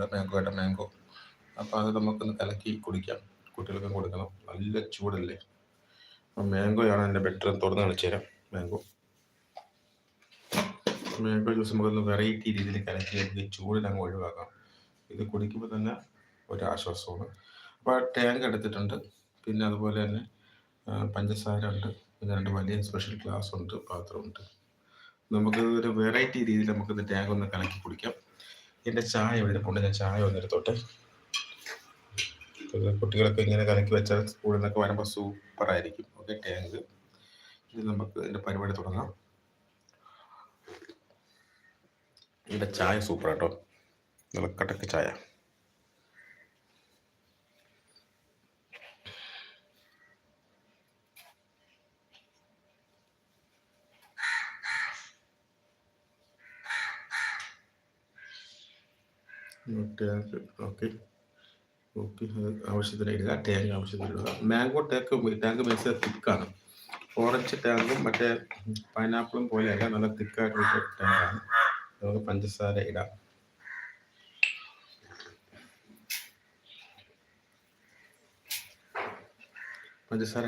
ഉണ്ട് മാംഗോ ആയിട്ട് മാംഗോ അപ്പോൾ അത് നമുക്കൊന്ന് കലക്കി കുടിക്കാം. കുട്ടികൾക്കും കൊടുക്കണം. നല്ല ചൂടല്ലേ? മാംഗോയാണ് എന്റെ ബെറ്റർ തുറന്ന് കളിച്ചു തരാം മാംഗോ മാംഗോ ജ്യൂസ് നമുക്കൊന്ന് വെറൈറ്റി രീതിയിൽ കലക്കി എടുത്ത് ചൂടിൽ അങ്ങ് ഒഴിവാക്കാം. ഇത് കുടിക്കുമ്പോൾ തന്നെ ഒരു ആശ്വാസമാണ് അപ്പോൾ ടാങ്ക് എടുത്തിട്ടുണ്ട്. പിന്നെ അതുപോലെ തന്നെ പഞ്ചസാര ഉണ്ട്. പിന്നെ രണ്ട് വലിയ സ്പെഷ്യൽ ഗ്ലാസ് ഉണ്ട് പാത്രമുണ്ട് നമുക്ക് ഒരു വെറൈറ്റി രീതിയിൽ നമുക്കിത് ടാങ്ക് ഒന്ന് കലക്കി കുടിക്കാം. എന്റെ ചായ ഇവിടെ കൊണ്ട് ഞാൻ ചായ ഒന്ന് എടുത്തോട്ടെ ഇത് കുട്ടികളൊക്കെ ഇങ്ങനെ കലക്കി വെച്ചാൽ സ്കൂളിൽ നിന്നൊക്കെ വരുമ്പോൾ സൂപ്പറായിരിക്കും ഓക്കെ ടാങ്ക് ഇത് നമുക്ക് ഇതിന്റെ പരിപാടി തുടങ്ങാം. ഇവിടെ ചായ സൂപ്പർ കേട്ടോ നല്ല കട്ടക്ക് ചായ. ഓക്കെ ഓക്കെ ആവശ്യത്തിന് ഇടുക ടാങ്ക് ആവശ്യത്തിന് ഇടുക. മാംഗോ ടാങ്ക് ടാങ്ക് മേടിച്ചത് തിക്കാണ് ഓറഞ്ച് ടാങ്കും മറ്റേ പൈനാപ്പിളും പോലെയല്ല നല്ല തിക്കായിട്ടുള്ള ടാങ്കാണ് നമുക്ക് പഞ്ചസാര ഇടാം. പഞ്ചസാര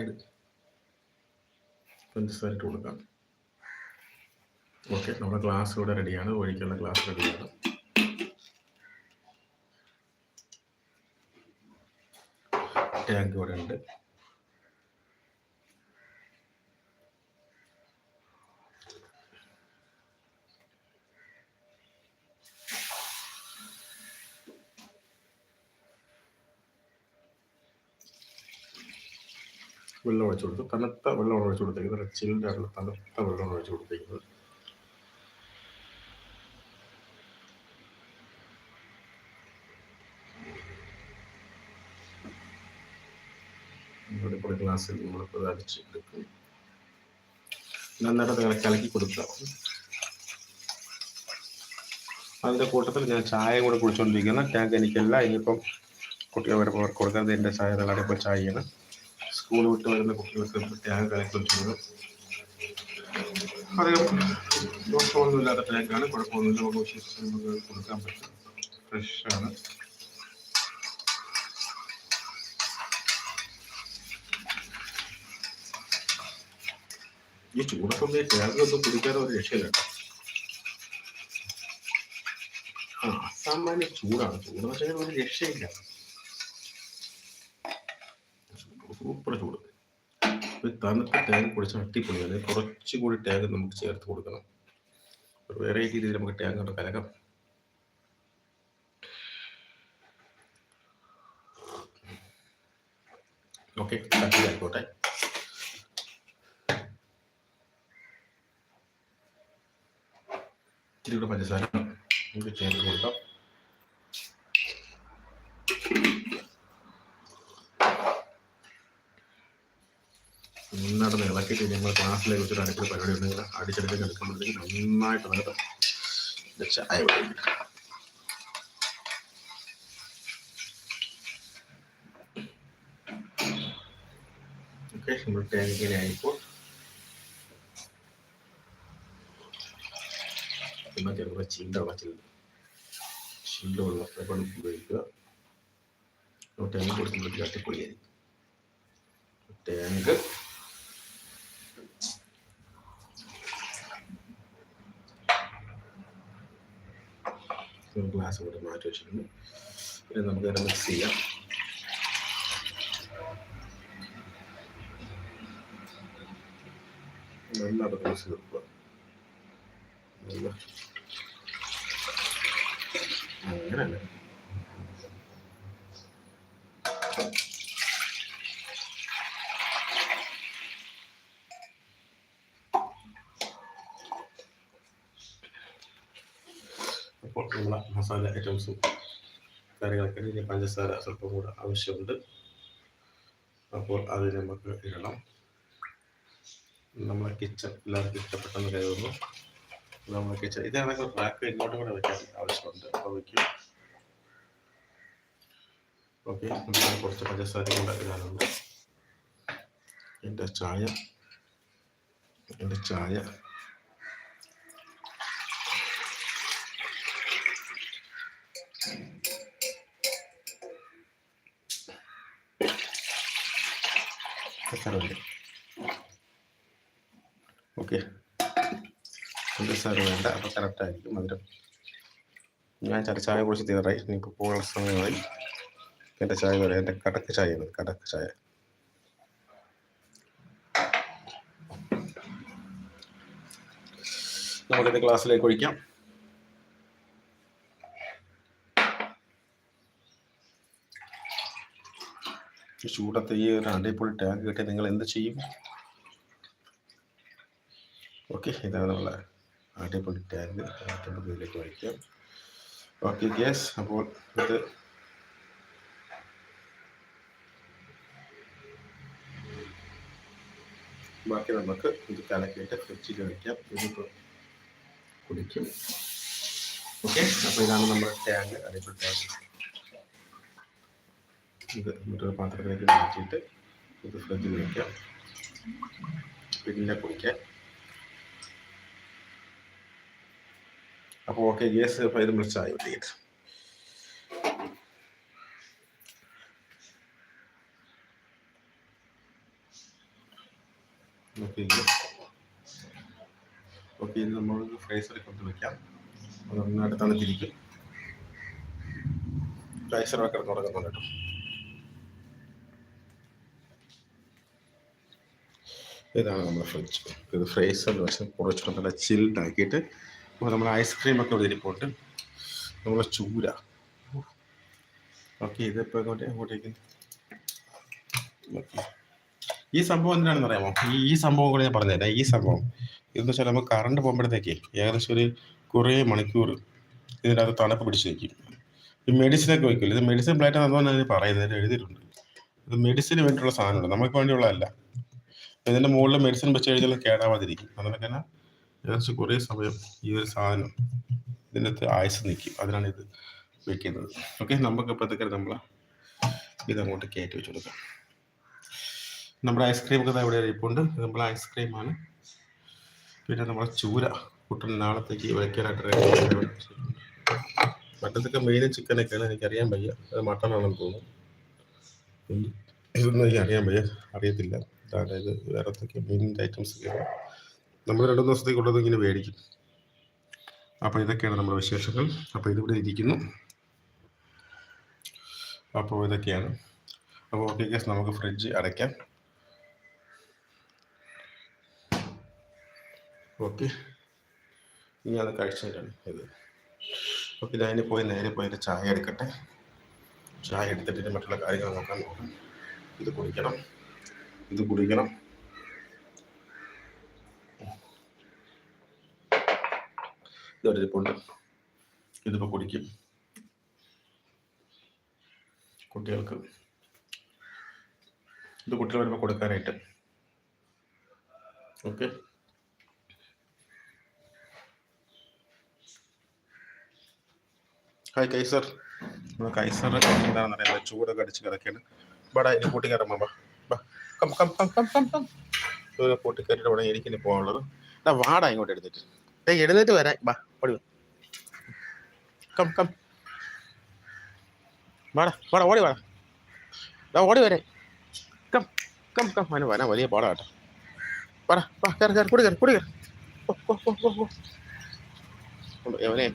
പഞ്ചസാര ഇട്ട് കൊടുക്കാം. ഓക്കെ നമ്മുടെ ഗ്ലാസ് ഇവിടെ റെഡിയാണ് ഒഴിക്കുള്ള ഗ്ലാസ് റെഡിയാണ് ടാങ്ക് ഇവിടെ ഉണ്ട് വെള്ളം ഒഴിച്ചു കൊടുത്തു. തണുത്ത വെള്ളം ഒഴിച്ചു കൊടുത്തേക്കുന്നത്. ആയിട്ടുള്ള തണുത്ത വെള്ളം ഒഴിച്ചു കൊടുത്തേക്കുന്നത് ഇവിടെ കൂടെ ഗ്ലാസ്സിൽ നമ്മളിപ്പോൾ അടിച്ച് എടുക്കും നന്നായിട്ട് അത് കലക്കി കൊടുക്കുക. അതിന്റെ കൂട്ടത്തിൽ ഞാൻ ചായ കൂടെ കുടിച്ചുകൊണ്ടിരിക്കുന്ന ടാങ്ക് എനിക്കല്ല. ഇനിയിപ്പം കുട്ടികൾ വരുമ്പോൾ അവർക്ക് കൊടുക്കാതെ എന്റെ ചായ തള്ളാടെ ഇപ്പോൾ ചായയാണ്. സ്കൂൾ വിട്ട് വരുന്ന കുട്ടികൾക്ക് ടാങ്ക് കലക്കി വെച്ചിരുന്നത് അധികം ദോഷമൊന്നുമില്ലാത്ത ടാങ്കാണ്. കുഴപ്പമൊന്നുമില്ല. നമുക്ക് വിശ്വസിച്ച് നമുക്ക് കൊടുക്കാൻ പറ്റും. ഫ്രഷാണ് ഈ ചൂട് സമയത്ത് ടാങ്കൊന്നും കുടിക്കാതെ ഒരു രക്ഷയില്ല ആ അസാമാന്യ ചൂടാണ് ചൂട് പക്ഷേ ഒരു രക്ഷയില്ല സൂപ്പർ ചൂട് ഒരു തണുത്ത ടാങ്ക് കുടിച്ച് അട്ടിപ്പൊളിയാണ് കുറച്ചുകൂടി ടാങ്ക് നമുക്ക് ചേർത്ത് കൊടുക്കണം ഒരു വെറൈറ്റി രീതിയിൽ നമുക്ക് ടാങ്ക് കൊണ്ട് കലക്കാം ഓക്കെ ആയിക്കോട്ടെ ഇച്ചിരി കൂടെ പഞ്ചസാര നമുക്ക് ചേർത്ത് കൊടുക്കാം നന്നായിട്ട് ഇളക്കിയിട്ട് ഞങ്ങൾ ക്ലാസ്സിലേക്ക് വെച്ചിട്ട് അടുത്ത പരിപാടി ഉണ്ടെങ്കിൽ അടിച്ചെടുത്ത് എടുക്കുമ്പോഴത്തേക്ക് നന്നായിട്ട് നേട്ടം ചായ. ഓക്കെ നമ്മൾ തേങ്ങ ചില്ല വെച്ചില്ല ചില്ല വെള്ളം വെള്ളം ഉപയോഗിക്കുക തേങ്ങ കൊടുക്കുമ്പോൾ കട്ടിപ്പൊളിയായിരിക്കും തേങ്ങ ഗ്ലാസ് കൂടെ മാറ്റി വെച്ചിട്ടുണ്ട്. പിന്നെ നമുക്ക് ഇതിനെ മിക്സ് ചെയ്യാം. നന്നായിട്ട് മിക്സ് ചെയ്തെടുക്കുക നല്ല അങ്ങനല്ല. അപ്പോൾ നമ്മളെ മസാല ഐറ്റംസും കറികളൊക്കെ ഇനി പഞ്ചസാര സ്വല്പം കൂടെ ആവശ്യമുണ്ട്. അപ്പോൾ അത് നമുക്ക് ഇടണം. നമ്മളെ കിച്ചൺ എല്ലാവർക്കും ഇഷ്ടപ്പെട്ടെന്ന് കരുതുന്നു. നമ്മൾ കിച്ചൺ ഇതാണെങ്കിൽ ബ്ലാക്ക് ഇങ്ങോട്ടും കൂടെ വെക്കാൻ ആവശ്യമുണ്ട്. അപ്പോൾ വയ്ക്കും ഓക്കെ കുറച്ച് പഞ്ചസാര ഉണ്ടാക്കാനുണ്ട് എന്റെ ചായ. എന്റെ ചായ. കറവില്ല ഓക്കെ പഞ്ചസാര വേണ്ട അപ്പോൾ കറക്റ്റായിരിക്കും. മധുരം ഞാൻ ചായ കുറിച്ച് തീരായി ഇനിയിപ്പോൾ പോകാനുള്ള സമയമായി. എന്റെ ചായ പോലെ എന്റെ കടക്ക് ചായ കടക്ക് ചായ. നമുക്കിത് ക്ലാസ്സിലേക്ക് ഒഴിക്കാം. ചൂടത്തെ ഈ ഒരു അടിപൊളി ടാങ്ക് കിട്ടിയാൽ നിങ്ങൾ എന്ത് ചെയ്യും? ഓക്കെ ഇതാണ് നമ്മളെ അടിപൊളി ടാങ്ക് നമുക്ക് ഇതിലേക്ക് വയ്ക്കാം. ഓക്കെ ഗ്യാസ് അപ്പോൾ ഇത് ബാക്കി നമുക്ക് ഇത് കലക്കിയിട്ട് ഫ്രിഡ്ജിൽ വയ്ക്കാം ഇതിപ്പോൾ കുടിക്കും. ഓക്കെ അപ്പോൾ ഇതാണ് നമ്മുടെ ടാങ്ക്. അടിപൊളി ടാങ്ക്. ഇത് മറ്റൊരു പാത്രത്തിലേക്ക് മാറ്റിയിട്ട് ഇത് ഫ്രിഡ്ജിൽ വയ്ക്കാം പിന്നെ കുടിക്കാം. അപ്പോൾ ഓക്കെ ഗ്യാസ് അപ്പോൾ ഇത് വിളിച്ചായി വിട്ടിട്ട് ഓക്കെ ഓക്കെ നമ്മൾ ഫ്രൈസറിൽ കൊണ്ട് വയ്ക്കാം അത് നന്നായിട്ട് തണുത്തിരിക്കും ഫ്രൈസറൊക്കെ തുടങ്ങുന്നുണ്ട് കേട്ടോ. ഇതാണ് നമ്മുടെ ഫ്രിഡ്ജ് ഇത് ഫ്രൈസറിൽ വെച്ച് കുറച്ചുകൂടെ നല്ല ചിൽഡ് ആക്കിയിട്ട് അപ്പോൾ നമ്മൾ ഐസ്ക്രീം ഒക്കെ ഇവിടെ ഇരിപ്പുണ്ട്. നമ്മളെ ചൂര. ഓക്കെ ഇതിപ്പോൾ എങ്ങോട്ടേ അങ്ങോട്ടേക്ക് ഓക്കെ. ഈ സംഭവം എന്തിനാണെന്ന് അറിയാമോ? ഈ ഈ സംഭവം കൂടെ ഞാൻ പറഞ്ഞുതരാം. ഈ സംഭവം ഇതെന്ന് വെച്ചാൽ നമുക്ക് കറണ്ട് പോകുമ്പോഴത്തേക്ക് ഏകദേശം ഒരു കുറേ മണിക്കൂർ ഇതിന്റെ അകത്ത് തണുപ്പ് പിടിച്ച് ഈ മെഡിസിനൊക്കെ വയ്ക്കില്ല ഇത് മെഡിസിൻ പ്ലേറ്റ് ആണെന്നാണ് പറയുന്നത് എഴുതിയിട്ടുണ്ട്. ഇത് മെഡിസിന് വേണ്ടിയുള്ള സാധനമുണ്ട് നമുക്ക് വേണ്ടിയുള്ളതല്ല. ഇതിന്റെ മുകളിൽ മെഡിസിൻ വെച്ച് കഴിഞ്ഞാൽ കേടാവാതിരിക്കും. അതുകൊണ്ട് തന്നെ ഏകദേശം കുറേ സമയം ഈ ഒരു സാധനം ഇതിനകത്ത് ആയുസ് നിൽക്കും അതിനാണ് ഇത് വെക്കുന്നത്. ഓക്കെ നമുക്ക് ഇപ്പോഴത്തേക്ക് നമ്മൾ ഇതങ്ങോട്ട് കയറ്റി വെച്ച് കൊടുക്കാം. നമ്മുടെ ഐസ്ക്രീം ഒക്കെ ഇവിടെ ഇരിപ്പുണ്ട്? നമ്മൾ ഐസ്ക്രീമാണ് പിന്നെ നമ്മുടെ ചൂര കുട്ടൻ നാളത്തേക്ക് വയ്ക്കാനായിട്ട് മറ്റത്തൊക്കെ മെയിൻ ചിക്കനൊക്കെയാണ് എനിക്കറിയാൻ വയ്യ. അത് മട്ടണാണെന്ന് തോന്നുന്നു. ഇതൊന്നും എനിക്ക് അറിയാൻ വയ്യ. അറിയത്തില്ല. അതായത് വേറെ മെയിൻ ഐറ്റംസ് ഒക്കെയാണ്. നമ്മൾ രണ്ടു ദിവസത്തേക്കുള്ളത് ഇങ്ങനെ മേടിക്കും. അപ്പോൾ ഇതൊക്കെയാണ് നമ്മുടെ വിശേഷങ്ങൾ. അപ്പോൾ ഇതിവിടെ ഇരിക്കുന്നു. അപ്പോൾ ഇതൊക്കെയാണ്. അപ്പോൾ ഓക്കെ ഗസ് നമുക്ക് ഫ്രിഡ്ജ് അടയ്ക്കാം. ഓക്കെ ഇനി അത് കഴിച്ചിട്ടാണ് ഇത്. ഓക്കെ ഞാൻ പോയി നേരെ പോയിട്ട് ചായ എടുക്കട്ടെ. ചായ എടുത്തിട്ട് മറ്റുള്ള കാര്യങ്ങൾ നോക്കാൻ നോക്കാം. ഇത് കുടിക്കണം. ഇത് കുടിക്കണം. ഇതോടെ ഇരിപ്പുണ്ട് ഇതിപ്പോൾ കുടിക്കും. കുട്ടികൾക്ക്. ഇത് കുട്ടികൾ വരുമ്പോൾ കൊടുക്കാനായിട്ട്. ഓക്കെ. Hi Kaiser. കൈസർ എന്താണെന്ന് അറിയാം. ചൂടൊക്കെ അടിച്ച് കിടക്കുകയാണ് ബടാ ഇനി കൂട്ടി ബാ ബാ come come come come come ഉടനെ എനിക്കിനി പോകാനുള്ളത്. വാടാ ഇങ്ങോട്ട് എടുത്തിട്ട് എഴുന്നേറ്റ് വരാം ബാ ഓടി വാ. കം കം വാടാ വാടാ ഓടി വാടാ. ദാ ഓടി വരെ. കം കം കം അവന് വരാൻ വലിയ പാടാട്ടോ. പറ വാ കയറി കയറി കൂടി കയറി കൂടി കയറി. അവനെ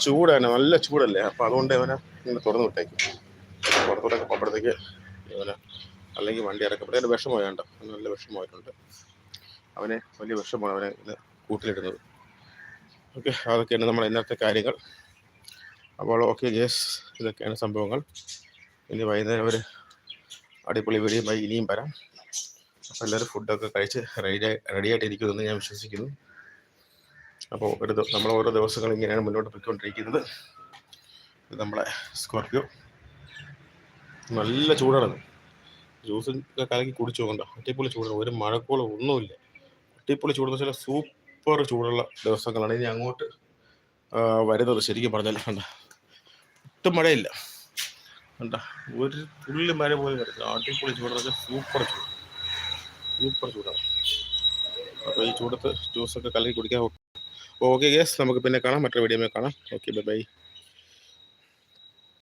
ചൂടാണ് നല്ല ചൂടല്ലേ? അപ്പം അതുകൊണ്ട് അവനെ ഇങ്ങനെ തുറന്നു വിട്ടേക്കും. പുറത്തോട്ടൊക്കെ പോകുമ്പോഴത്തേക്ക് ഇവനെ അല്ലെങ്കിൽ വണ്ടി ഇറക്കപ്പെടുന്ന വിഷമമായുണ്ട് നല്ല വിഷമമായിട്ടുണ്ട്. അവനെ വലിയ വിഷമമാണ് അവനെ കൂട്ടിലിടുന്നത്. ഓക്കെ അതൊക്കെയാണ് നമ്മുടെ ഇന്നത്തെ കാര്യങ്ങൾ. അപ്പോൾ ഓക്കെ ഗേസ് ഇതൊക്കെയാണ് സംഭവങ്ങൾ. ഇനി വൈകുന്നേരം ഒരു അടിപൊളി വീഡിയോയുമായി ഇനിയും വരാം. അപ്പോൾ എല്ലാവരും ഫുഡൊക്കെ കഴിച്ച് റെഡി റെഡിയായിട്ട് ഇരിക്കുമെന്ന് ഞാൻ വിശ്വസിക്കുന്നു. അപ്പോൾ ഒരു നമ്മൾ ഓരോ ദിവസങ്ങളും ഇങ്ങനെയാണ് മുന്നോട്ട് പോയിക്കൊണ്ടിരിക്കുന്നത്. ഇത് നമ്മളെ സ്കോർപ്പിയോ നല്ല ചൂടാണ്. ജ്യൂസ് കലക്കി കുടിച്ചു നോക്കണ്ട. അടിപൊളി ചൂടാണ്. ഒരു മഴക്കോളം ഒന്നുമില്ല. അടിപൊളി ചൂടെന്ന് വെച്ചാൽ സൂപ്പർ ചൂടുള്ള ദിവസങ്ങളാണ്. ഇനി അങ്ങോട്ട് വരുന്നത് ശരിക്കും പറഞ്ഞാൽ കണ്ട ഒട്ടും മഴയില്ല. കണ്ട ഒരു തുള്ളി മഴ പോലും വരത്തില്ല. അടിപൊളി ചൂടൊക്കെ സൂപ്പർ ചൂട്. സൂപ്പർ ചൂടാണ്. അപ്പോൾ ഈ ചൂടത്ത് ജ്യൂസൊക്കെ കലക്കി കുടിക്കാൻ ഓക്കെ ഗേസ് നമുക്ക് പിന്നെ കാണാം. മറ്റൊരു വീഡിയോ കാണാം. Okay bye bye